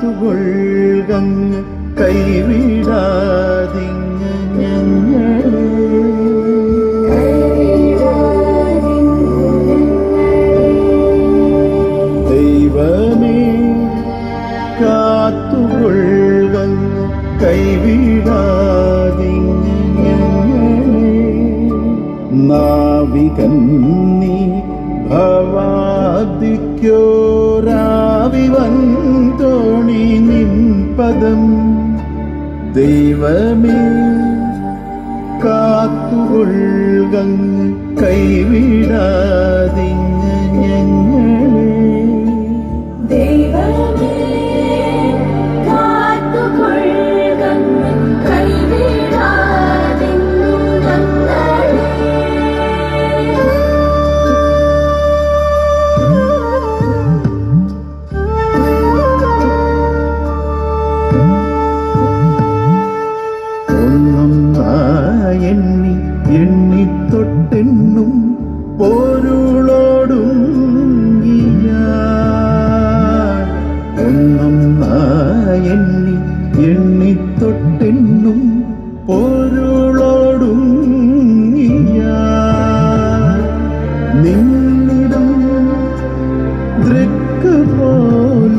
കാത്തുകൊള്ളുകങ്ങ് കൈവിടാതിങ്ങ് ഞങ്ങളെ ദൈവമേ കാത്തുകൊള്ളങ്ങ് കൈവിടാതിങ്ങ് ഞങ്ങളെ നാവികൻ നീ ഭവാദിക്കോരാവി വന്തോണി നിൻ പദം ദൈവമേ കാത്തുകൊള്ളുകങ്ങ് കൈവിടാതിങ്ങ് ഒന്നൊന്നാ എണ്ണി എണ്ണി തൊട്ടെണ്ണും പൊരുളോടുങ്ങിയ ഒന്നൊന്നാ എണ്ണി എണ്ണി തൊട്ടെണ്ണും പൊരുളോടുങ്ങിയ നിന്നിടം ദൃക്ക് പോലും